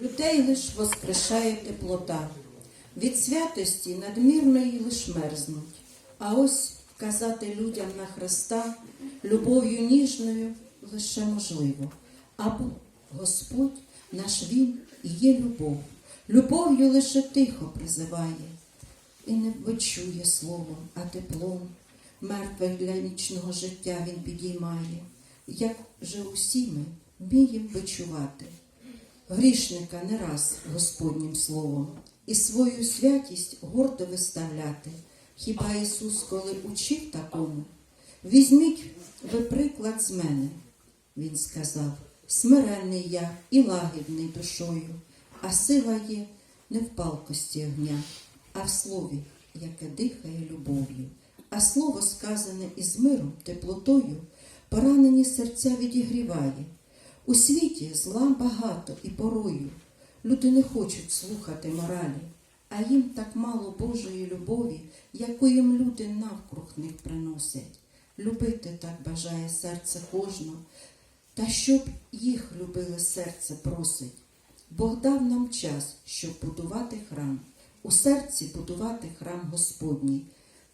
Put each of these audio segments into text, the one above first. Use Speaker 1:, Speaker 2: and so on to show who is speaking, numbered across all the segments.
Speaker 1: Людей лиш воскрешає теплота, від святості надмірної лиш мерзнуть. А ось вказати людям на Христа любов'ю ніжною лише можливо. Або Господь наш Він і є любов, любов'ю лише тихо призиває, і не почує словом, а теплом. Мертвих для вічного життя він підіймає, як же усі ми вміємо бичувати грішника не раз Господнім словом і свою святість гордо виставляти. Хіба Ісус, коли учив такому, візьміть ви приклад з мене, Він сказав, смиренний я і лагідний душою, а сила є не в палкості огня, а в слові, яке дихає любов'ю. А слово, сказане із миром, теплотою, поранені серця відігріває. У світі зла багато і порою. Люди не хочуть слухати моралі, а їм так мало Божої любові, яку їм люди навкруг них приносять. Любити так бажає серце кожного, та щоб їх любили серце просить. Бог дав нам час, щоб будувати храм, у серці будувати храм Господній.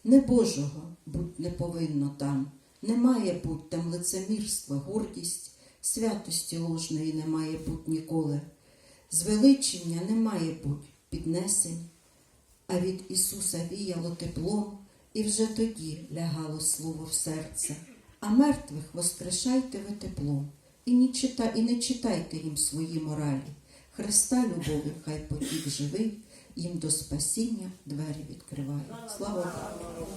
Speaker 1: Не Божого будь не повинно там, не має бути там лицемірства, гордість, святості ложної не має ніколи. Звеличення не має бути піднесень, а від Ісуса віяло теплом, і вже тоді лягало слово в серце. А мертвих воскрешайте ви теплом, і не, чита, і не читайте їм свої моралі. Христа любові хай потік живий, їм до спасіння двері відкриває. Слава Богу!